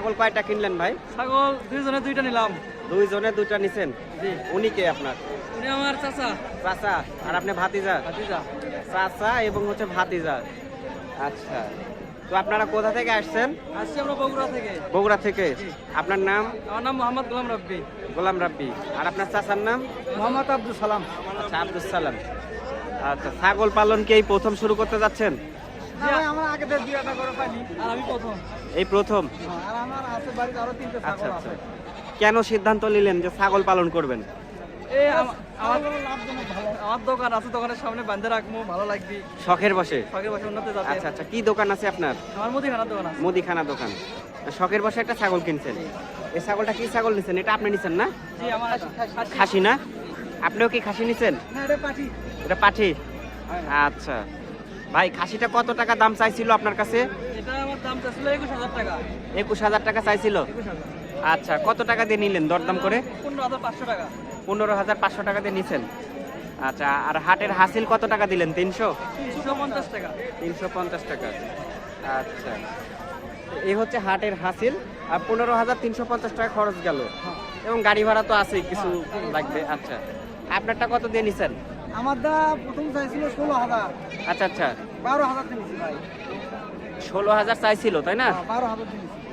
ছাগল কয়টা কিনলেন ভাই? ছাগল দুইজনে দুইটা নিলাম। দুইজনে দুইটা নিছেন? জি। উনি কে আপনার? উনি আমার চাচা। চাচা? আর আপনি ভাতিজা? ভাতিজা। চাচা এবং হচ্ছে ভাতিজা। আচ্ছা। তো আপনারা কোথা থেকে আসছেন? আসছি আমরা বগুড়া থেকে। বগুড়া থেকে। আপনার নাম? আমার নাম মোহাম্মদ গোলাম রব্বি। গোলাম রাব্বি। আর আপনার চাচার নাম? মোহাম্মদ আব্দুল সালাম। আচ্ছা আব্দুল সালাম। আচ্ছা ছাগল পালন কি এই প্রথম শুরু করতে যাচ্ছেন? আমার আগে থেকে দুই করে পাইনি। আর আমি প্রথম। এই প্রথম? আর আমার আছে বাড়িতে আরও তিনটে আচ্ছা আচ্ছা। কেন সিদ্ধান্ত নিলেন যে ছাগল পালন করবেন? এই আমার আমার দোকান আছে দোকানের সামনে বান্ধে রাখব ভালো লাগবে। শখের বসে? শখের বসে উন্নতি আচ্ছা আচ্ছা। কি দোকান আছে আপনার? আমার দোকান আছে। মুদিখানা দোকান। শখের বসে একটা ছাগল কিনছেন। এই ছাগলটা কি ছাগল নিছেন? এটা আপনি নিছেন না? জি আমার খাসি। না? আপনিও কি খাসি নিছেন? না এটা পাঠি। আচ্ছা। ভাই খাসিটা কত টাকা দাম চাইছিল আপনার কাছে? একুশ হাজার টাকা। চাইছিল? আচ্ছা কত টাকা দিয়ে নিলেন দরদাম করে? পনেরো হাজার পাঁচশো টাকা। দিয়ে নিছেন? আচ্ছা আর হাটের হাসিল কত টাকা দিলেন? তিনশো? তিনশো পঞ্চাশ টাকা। আচ্ছা এই হচ্ছে হাটের হাসিল। আর পনেরো হাজার তিনশো পঞ্চাশ টাকা খরচ গেল। এবং গাড়ি ভাড়া তো আছেই কিছু লাগবে। আচ্ছা আপনারটা কত দিয়ে নিছেন? আমার দা প্রথম চাইছিল ষোলো হাজার। আচ্ছা আচ্ছা। বারো হাজার ভাই। ষোলো হাজার চাইছিল তাই না? হাজার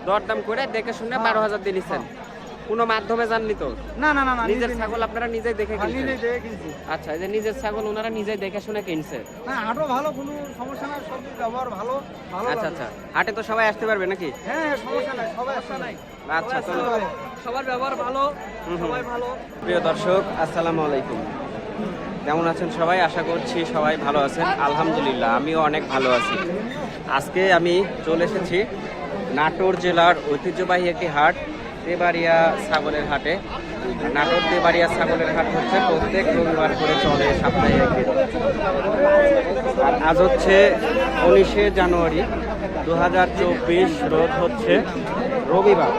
দরদাম করে দেখে শুনে বারো হাজার দিয়ে নিছেন। কোনো মাধ্যমে জাননি তো? না না না না নিজের ছাগল আপনারা নিজেই দেখে নিজে কিনছেন? দেখে আচ্ছা এই যে নিজের ছাগল ওনারা নিজেই দেখে শুনে কিনছে। না হাটও ভালো কোনো সমস্যা সব ব্যবহার ভালো ভালো আচ্ছা আচ্ছা হাটে তো সবাই আসতে পারবে নাকি? হ্যাঁ সমস্যা নাই সবাই নাই আচ্ছা তো সবার ব্যবহার ভালো। সবাই ভালো। প্রিয় দর্শক আসসালামু আলাইকুম। কেমন আছেন সবাই? আশা করছি সবাই ভালো আছেন। আলহামদুলিল্লাহ, আমিও অনেক ভালো আছি। আজকে আমি চলে এসেছি নাটোর জেলার ঐতিহ্যবাহী একটি হাট দেবাড়িয়া ছাগলের হাটে। নাটোর দেবাড়িয়া ছাগলের হাট হচ্ছে। প্রত্যেক রবিবার করে চলে সপ্তাহে একদিন। আর আজ হচ্ছে উনিশে জানুয়ারি দু হাজার চব্বিশ, রোজ হচ্ছে রবিবার।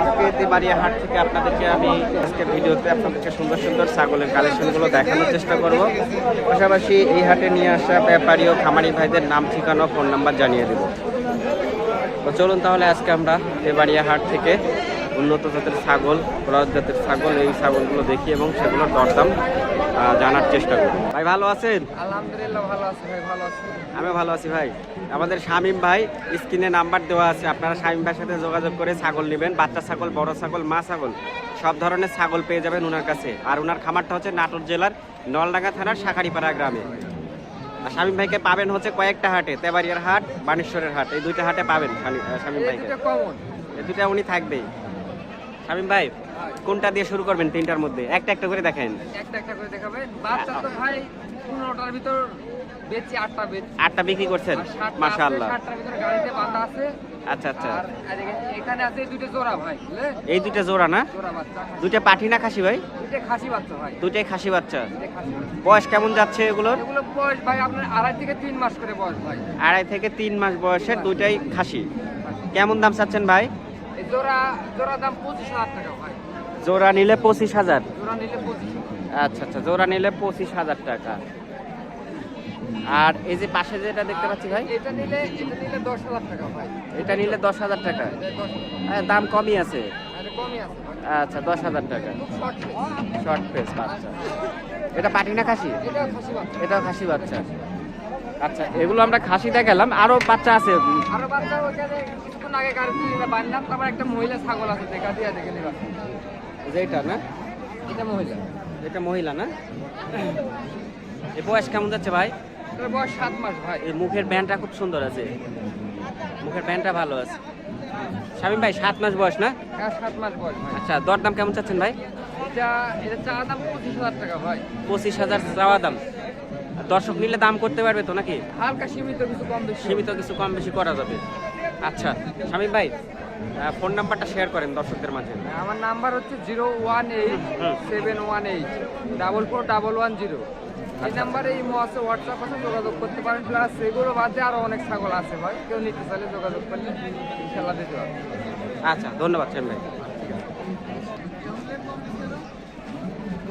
আজকে দেবাড়িয়া হাট থেকে আপনাদেরকে আমি আজকে ভিডিওতে আপনাদেরকে সুন্দর সুন্দর ছাগলের কালেকশনগুলো দেখানোর চেষ্টা করব। পাশাপাশি এই হাটে নিয়ে আসা ব্যাপারী ও খামারি ভাইদের নাম, ঠিকানা ফোন নাম্বার জানিয়ে দেব। তো চলুন তাহলে আজকে আমরা দেবাড়িয়া হাট থেকে উন্নত জাতের ছাগল ক্রস জাতের ছাগল এই ছাগলগুলো দেখি এবং সেগুলোর দরদাম জানার চেষ্টা করি ভাই ভালো আছেন? আলহামদুলিল্লাহ ভালো আছে ভাই ভালো আছে। আমি ভালো আছি ভাই। আমাদের শামীম ভাই স্ক্রিনে নাম্বার দেওয়া আছে। আপনারা শামীম ভাইয়ের সাথে যোগাযোগ করে ছাগল নেবেন। বাচ্চা ছাগল বড় ছাগল মা ছাগল সব ধরনের ছাগল পেয়ে যাবেন ওনার কাছে। আর ওনার খামারটা হচ্ছে নাটোর জেলার নলডাঙ্গা থানার শাখারিপাড়া গ্রামে। আর শামীম ভাইকে পাবেন হচ্ছে কয়েকটা হাটে তেবাড়িয়ার হাট বানেশ্বরের হাট। এই দুইটা হাটে পাবেন শামীম ভাইকে। কমন এই দুটা উনি থাকবেই। শামীম ভাই কোনটা দিয়ে শুরু করবেন তিনটার মধ্যে? একটা একটা করে দেখেন একটা একটা করে দেখাবেন। বাচ্চা তো ভাই পনেরোটার ভিতর বেচছি আটটা বেচছি আটটা বিক্রি করছেন? মাশাআল্লাহ। সাতটার ভিতরে গাড়িতে বাঁধা আছে। আচ্ছা আচ্ছা। এখানে- আছে দুটো জোড়া ভাই এই দুইটা জোড়া না? জোড়া বাচ্চা। দুইটা পাঠি না খাসি ভাই? দুটো খাসি বাচ্চা ভাই। দুইটাই খাসি বাচ্চা। দুটো বয়স কেমন যাচ্ছে এগুলোর? এগুলো বয়স ভাই আপনার আড়াই থেকে তিন মাস করে বয়স ভাই। আড়াই থেকে তিন মাস বয়সের দুইটাই খাসি। কেমন দাম চাচ্ছেন ভাই? জোড়া জোড়া দাম পঁচিশ হাজার টাকা ভাই। জোড়া নিলে পঁচিশ হাজার? জোড়া নিলে পঁচিশ আচ্ছা আচ্ছা জোড়া নিলে পঁচিশ হাজার টাকা। আর এই যে পাশে যেটা দেখতে পাচ্ছি ভাই? এটা নিলে এটা নিলে দশ হাজার টাকা ভাই। এটা নিলে দশ হাজার টাকা। হ্যাঁ, দাম কমই আছে। আচ্ছা দশ হাজার টাকা। শর্ট পেস বাচ্চা এটা পাটি না খাসি? এটা খাসি বাচ্চা। এটাও খাসি বাচ্চা। আচ্ছা এগুলো আমরা খাসিতে গেলাম আরও বাচ্চা আছে। আরও বাচ্চা ওখানে কিছুক্ষণ আগে গাড়ি তুলে বানলাম তারপর একটা মহিলা ছাগল আছে দেখা দিয়ে দেখে যেটা না? এটা মহিলা। এটা মহিলা না? এ বয়স কেমন যাচ্ছে ভাই? বয়স সাত মাস ভাই। এই মুখের ব্যান্ডটা খুব সুন্দর আছে। মুখের ব্যান্ডটা ভালো আছে। শামিম ভাই সাত মাস বয়স না? হ্যাঁ সাত মাস বয়স ভাই। আচ্ছা দরদাম কেমন চাচ্ছেন ভাই? এটা এটা চা দাম পঁচিশ হাজার টাকা ভাই। পঁচিশ হাজার চাওয়া দাম। দর্শক নিলে দাম করতে পারবে তো নাকি? হালকা সীমিত কিছু কম বেশি। সীমিত কিছু কম বেশি করা যাবে। আচ্ছা শামিম ভাই ফোন নাম্বারটা শেয়ার করেন দর্শকদের মাঝে। আমার নাম্বার হচ্ছে zero one eight seven one eight double four double one zero. এই আচ্ছা। নাম্বারে ইমো আছে হোয়াটসঅ্যাপ আছে যোগাযোগ করতে পারেন। প্লাস সেগুলো বাদে আরও অনেক ছাগল আছে ভাই কেউ নিতে চাইলে যোগাযোগ করলে ইনশাল্লাহ দিতে পারবে। আচ্ছা ধন্যবাদ শামিম ভাই।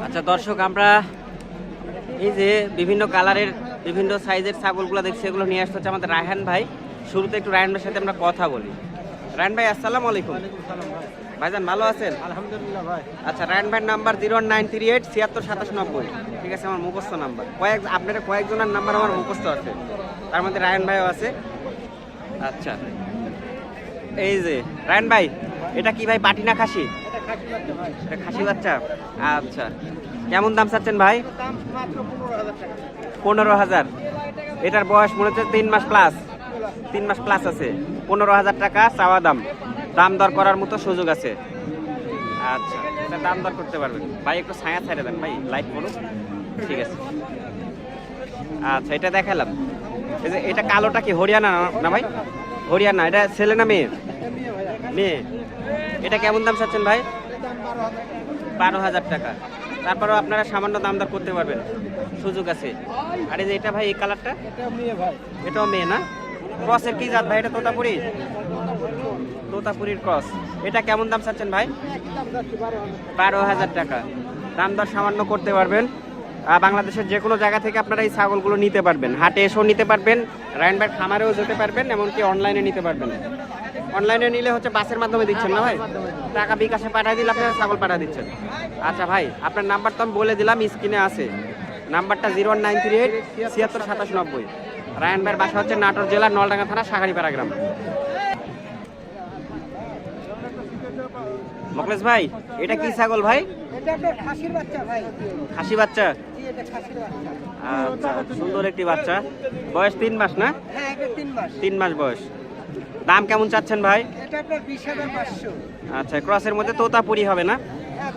আচ্ছা দর্শক আমরা এই যে বিভিন্ন কালারের বিভিন্ন সাইজের ছাগলগুলো দেখছি এগুলো নিয়ে আসতে হচ্ছে আমাদের রায়হান ভাই। শুরুতে একটু রায়ন ভাইয়ের সাথে আমরা কথা বলি। রায়ন ভাই আসসালামু আলাইকুম। ভাইজান ভালো আছেন? আলহামদুলিল্লাহ ভাই। আচ্ছা রায়ন ভাইয়ের number zero nine three eight ছিয়াত্তর সাতাশ নব্বই। ঠিক আছে আমার মুখস্থ নাম্বার। কয়েক আপনার কয়েকজনের নাম্বার আমার মুখস্থ আছে। তার মধ্যে রায়ন ভাইও আছে। আচ্ছা। এই যে রায়ন ভাই এটা কি ভাই পাটি না খাসি? এটা খাসি বাচ্চা আচ্ছা। কেমন দাম চাচ্ছেন ভাই? পনেরো হাজার এটার বয়স মনে হচ্ছে তিন মাস প্লাস তিন মাস প্লাস আছে। পনেরো হাজার টাকা চাওয়া দাম। দাম দর করার মতো সুযোগ আছে। আচ্ছা এটা দাম দর করতে পারবেন। ভাই একটু ছায়া ছেড়ে দেন ভাই লাইট করুন ঠিক আছে। আচ্ছা এটা দেখালাম। এই যে এটা কালোটা কি হরিয়ানা না- ভাই? হরিয়ানা এটা ছেলে না মেয়ে? মেয়ে। এটা কেমন দাম চাচ্ছেন ভাই? বারো হাজার টাকা। তারপরেও আপনারা সামান্য দাম দর করতে পারবেন। সুযোগ আছে। আর এই যে এটা ভাই এই কালারটা এটাও মেয়ে না? ক্রসের কি জাত ভাই? এটা তোতাপুরি? তোতাপুরির ক্রস। এটা কেমন দাম চাচ্ছেন ভাই? বারো হাজার টাকা। দাম দর সামান্য করতে পারবেন। বাংলাদেশের যে কোনো জায়গা থেকে আপনারা এই ছাগলগুলো নিতে পারবেন। হাটে এসেও নিতে পারবেন রায়নবাগ খামারেও যেতে পারবেন, এমনকি অনলাইনে নিতে পারবেন। অনলাইনে নিলে হচ্ছে বাসের মাধ্যমে দিচ্ছেন না ভাই? টাকা বিকাশে পাঠিয়ে দিলে আপনারা ছাগল পাঠিয়ে দিচ্ছেন। আচ্ছা ভাই, আপনার নাম্বার তো আমি বলে দিলাম, স্ক্রিনে আছে। নাম্বারটা জিরো নাইন থ্রি এইট ছিয়াত্তর সাতাশ নব্বই। রায়ন ভাইয়ের বাসা হচ্ছে নাটোর জেলার নলডাঙ্গা থানা শাখারিপাড়া গ্রাম। মকলেশ ভাই এটা কি ছাগল ভাই? খাসি বাচ্চা? আচ্ছা সুন্দর একটি বাচ্চা। বয়স তিন মাস না? হ্যাঁ তিন মাস। বয়স। দাম কেমন চাচ্ছেন ভাই? আচ্ছা ক্রসের মধ্যে তোতাপুরি হবে না? হ্যাঁ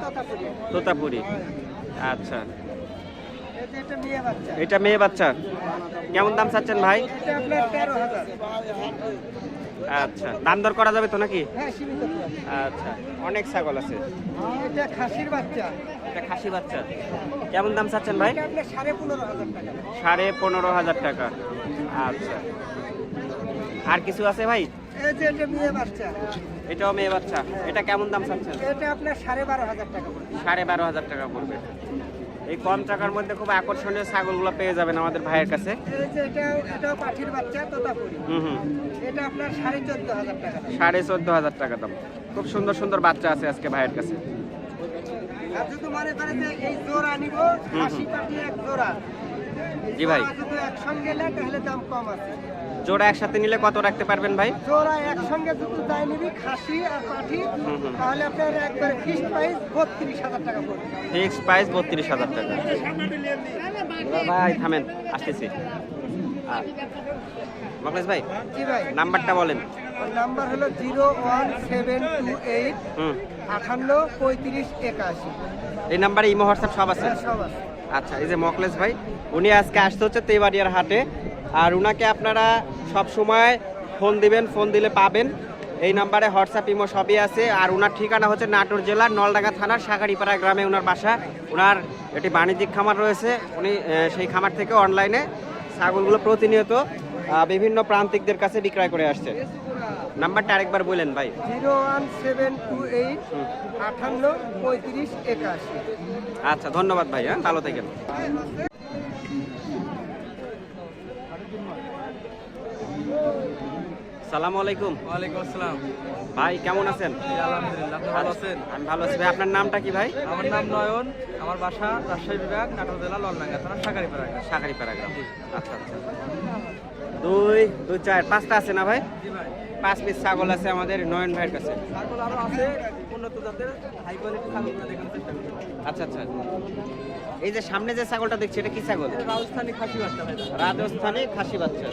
তোতাপুরি। আচ্ছা। এটা মেয়ে বাচ্চা? কেমন দাম চাচ্ছেন ভাই? আচ্ছা দাম দর করা যাবে তো নাকি? হ্যাঁ আচ্ছা অনেক ছাগল আছে। এটা খাসির বাচ্চা। এটা খাসি বাচ্চা। কেমন দাম চাচ্ছেন ভাই? সাড়ে পনেরো হাজার টাকা। আচ্ছা। আর কিছু আছে ভাই? এটাও মেয়ে বাচ্চা। এটা কেমন দাম চাচ্ছেন? এটা আপনার সাড়ে বারো হাজার টাকা সাড়ে বারো হাজার টাকা পড়বে। এই কম টাকার মধ্যে খুব আকর্ষণীয় ছাগলগুলো পেয়ে যাবেন আমাদের ভাইয়ের কাছে। এটা আপনার সাড়ে চোদ্দ হাজার টাকা দাম। খুব সুন্দর সুন্দর বাচ্চা আছে আজকে ভাইয়ের কাছে। জি ভাই। একসঙ্গে তাহলে দাম কম আছে। জোড়া একসাথে নিলে কত রাখতে পারবেন ভাই? জোড়া একসঙ্গে যদি তাই নিবি খাসি আর পাঠি। তাহলে আপনার একবারে ফিক্সড প্রাইস বত্রিশ হাজার টাকা পড়বে। ফিক্স প্রাইস বত্রিশ হাজার টাকা। ভাই থামেন আসতেছি। মকলেশ ভাই জি ভাই। নাম্বারটা বলেন। নাম্বার হলো zero one seven two eight hmm. আটান্ন পঁয়ত্রিশ একাশি। এই নাম্বারে ইমো হোয়াটসঅ্যাপ সব আছে? হ্যাঁ সব আছে। আচ্ছা এই যে মকলেশ ভাই উনি আজকে আসতে হচ্ছে তেবাড়িয়ার হাটে। আর ওনাকে আপনারা সব সময় ফোন দিবেন ফোন দিলে পাবেন। এই নাম্বারে হোয়াটসঅ্যাপ ইমো সবই আছে। আর ওনার ঠিকানা হচ্ছে নাটোর জেলার নলডাঙ্গা থানার শাখারিপাড়া গ্রামে ওনার বাসা। ওনার একটি বাণিজ্যিক খামার রয়েছে। উনি সেই খামার থেকে অনলাইনে ছাগলগুলো প্রতিনিয়ত বিভিন্ন প্রান্তিকদের কাছে বিক্রয় করে আসছে। নাম্বারটা আরেকবার বলেন ভাই। Zero one seven two eight পঁয়ত্রিশ একাশি। আচ্ছা ধন্যবাদ ভাই হ্যাঁ ভালো থাকেন। সালামু আলাইকুম। ওয়ালাইকুম আসসালাম। ভাই কেমন আছেন? আলহামদুলিল্লাহ ভালো আছেন? আমি ভালো আছি। ভাই আপনার নামটা কি ভাই? আমার নাম নয়ন আমার বাসা রাজশাহী বিভাগ নাটোর জেলা ললডাঙ্গা থানা সাকারিপাড়া। শাকারি প্যারাগ্রাম আচ্ছা আচ্ছা। দুই দুই চার পাঁচটা আছে না ভাই? জি ভাই। পাঁচ পিস ছাগল আছে আমাদের নয়ন ভাইয়ের কাছে। ছাগল আরও আছে উন্নত জাতের হাই কোয়ালিটি ছাগলগুলো দেখানোর চেষ্টা আচ্ছা আচ্ছা। এই যে সামনে যে ছাগলটা দেখছি এটা কি ছাগল? রাজস্থানি খাসি বাচ্চা ভাই। রাজস্থানী খাসি বাচ্চা।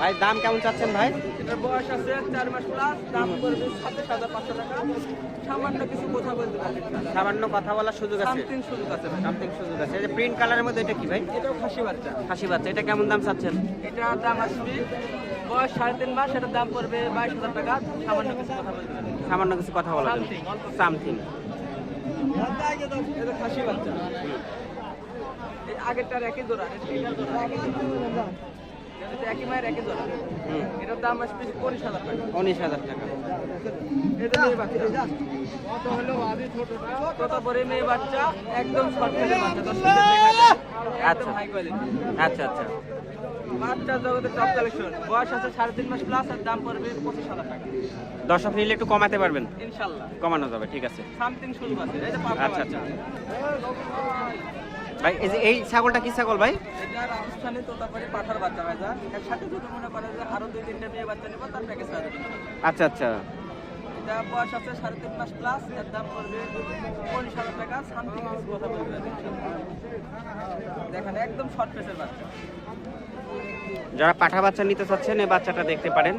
ভাই দাম কেমন চাচ্ছেন ভাই? এটার বয়স আছে চার মাস প্লাস দাম পড়বে সাতাশ হাজার পাঁচশো টাকা। সামান্য কিছু কথা বলতে পারবেন সামান্য কথা বলার সুযোগ আছে। সামথিং সুযোগ আছে ভাই। সামথিং সুযোগ আছে। এই প্রিন্ট কালারের মধ্যে এটা কি ভাই? এটাও খাসি বাচ্চা। খাসি বাচ্চা। এটা কেমন দাম চাচ্ছেন? এটার দাম আসবে বয়স সাড়ে তিন মাস এটার দাম পড়বে বাইশ হাজার টাকা। সামান্য কিছু কথা বলতে সামান্য কিছু কথা বলা। সামথিং এটা খাসি বাচ্চা। এই আগেরটার একই জোড়া। একই মায়ের একই জোড়া। হুম। এটার দাম আসবে পঁচিশ হাজার টাকা। উনিশ হাজার টাকা। এটা মেয়ে বাচ্চা। মেয়ে বাচ্চা? একদম শর্ট বাচ্চা দশ আচ্ছা। আচ্ছা আচ্ছা। বাচ্চা জগতের টপ কালেকশন বয়স আছে সাড়ে তিন মাস প্লাস আর দাম পড়বে পঁচিশ হাজার টাকা। দর্শক নিলে একটু কমাতে পারবেন। ইনশাল্লাহ। কমানো যাবে ঠিক আছে। সামথিং শুরু আছে। আচ্ছা, বাচ্চা। ভাই এই যে এই ছাগলটা কি ছাগল ভাই? এটা রাজস্থানে তোতাপাড়ি পাঠার বাচ্চা ভাই যা। এর সাথে যদি মনে করে যে আরও দুই তিনটা মেয়ে বাচ্চা নেব তার প্যাকেজ পাওয়া যাবে। আচ্ছা আচ্ছা। এটা বয়স আছে সাড়ে তিন মাস প্লাস এর দাম পড়বে পঁচিশ হাজার টাকা সামথিং কিছু কথা বলবে। দেখেন একদম শর্ট পেসের বাচ্চা। যারা পাঠা বাচ্চা নিতে চাচ্ছেন এই বাচ্চাটা দেখতে পারেন।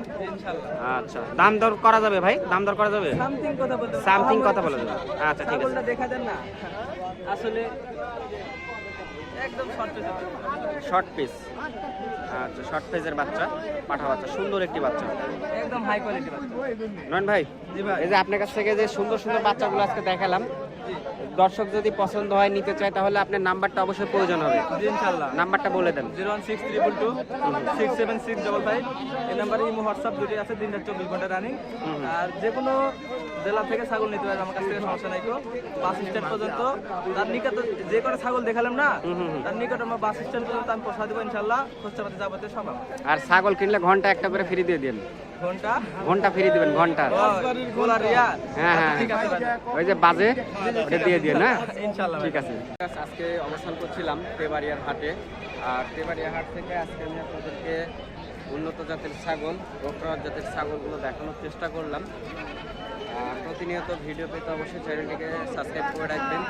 আচ্ছা দাম দর করা যাবে ভাই? দাম দর করা যাবে? সামথিং কথা বলতে সামথিং কথা বলা যাবে। আচ্ছা ঠিক আছে। দেখা দেন না। আসলে শর্ট পিস আচ্ছা শর্ট পেজের বাচ্চা পাঠা বাচ্চা সুন্দর একটি বাচ্চা। একদম হাই কোয়ালিটি বাচ্চা। নয়ন ভাই ভাই। এই যে আপনার কাছ থেকে যে সুন্দর সুন্দর বাচ্চাগুলো আজকে দেখালাম দর্শক যদি পছন্দ হয় নিতে চায় তাহলে আপনার নাম্বারটা অবশ্যই প্রয়োজন হবে। জি ইনশাল্লাহ নাম্বারটা বলে দেন। Zero one six triple two six seven six double five এই নাম্বারে ইমো হোয়াটসঅ্যাপ দুটি আছে দিন রাত চব্বিশ ঘণ্টা রানিং আর যে কোনো জেলা থেকে ছাগল নিতে পারবে আমার কাছ থেকে সমস্যা নাই কেউ বাস স্ট্যান্ড পর্যন্ত। তার নিকট যে কটা ছাগল দেখালাম না। তার নিকট আমার বাস স্ট্যান্ড পর্যন্ত আমি পৌঁছা দেবো ইনশাল্লাহ খরচাপাতি যাবতীয় সব আর ছাগল কিনলে ঘণ্টা একটা করে ফ্রি দিয়ে দিন। ঘণ্টা? ঘণ্টা ফ্রি দিবেন ঘণ্টা। হ্যাঁ হ্যাঁ। ঠিক আছে ওই যে বাজে ওটা দিয়ে দিয়ে না ইনশাল্লাহ ঠিক আছে। আজকে অবস্থান করছিলাম তেবাড়িয়ার হাটে। আর তেবাড়িয়া হাট থেকে আজকে আমি আপনাদেরকে উন্নত জাতের ছাগল গোপ্রাত জাতের ছাগলগুলো দেখানোর চেষ্টা করলাম। প্রতিনিয়ত ভিডিও পেতে অবশ্যই চ্যানেলটিকে সাবস্ক্রাইব করে রাখবেন।